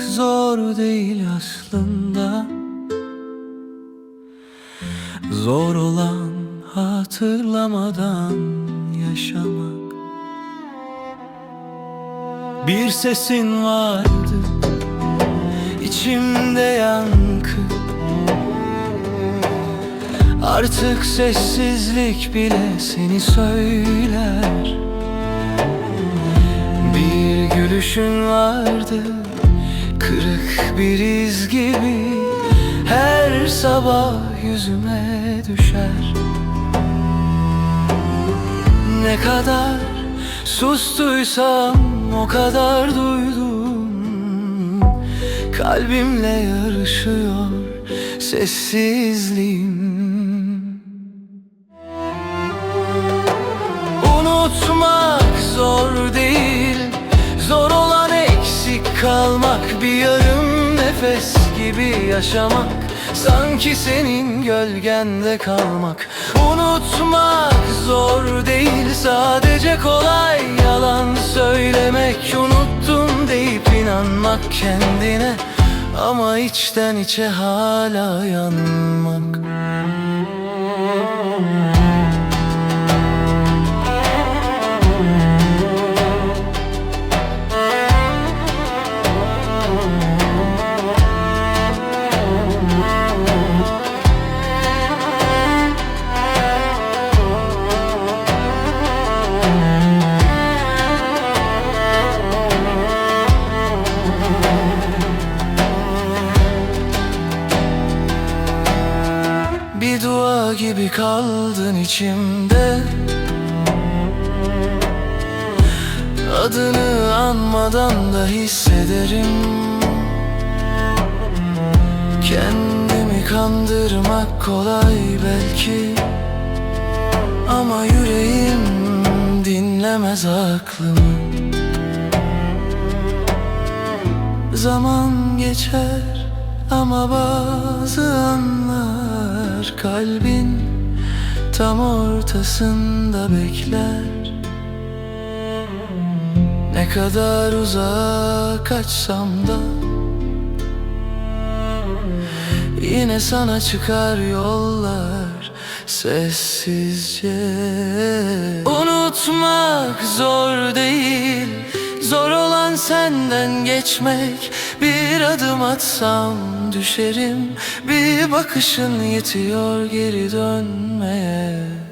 zor değil aslında. Zor olan hatırlamadan yaşamak. Bir sesin vardı içimde yankı. Artık sessizlik bile seni söyler gülüşün vardı Kırık bir iz gibi. Her sabah yüzüme düşer. Ne kadar sustuysam o kadar duydum. Kalbimle yarışıyor sessizliğim kalmak Bir yarım nefes gibi yaşamak Sanki senin gölgende kalmak. Unutmak zor değil Sadece kolay yalan söylemek. Unuttum deyip inanmak kendine Ama içten içe hala yanmak Gibi kaldın içimde. Adını anmadan da hissederim. Kendimi kandırmak kolay belki. Ama yüreğim dinlemez aklımı. Zaman geçer ama bazı anlar Kalbin tam ortasında bekler. Ne kadar uzak kaçsam da Yine sana çıkar yollar sessizce. Unutmak zor değil Zor olan senden geçmek. Bir adım atsam düşerim. Bir bakışın yetiyor geri dönmeye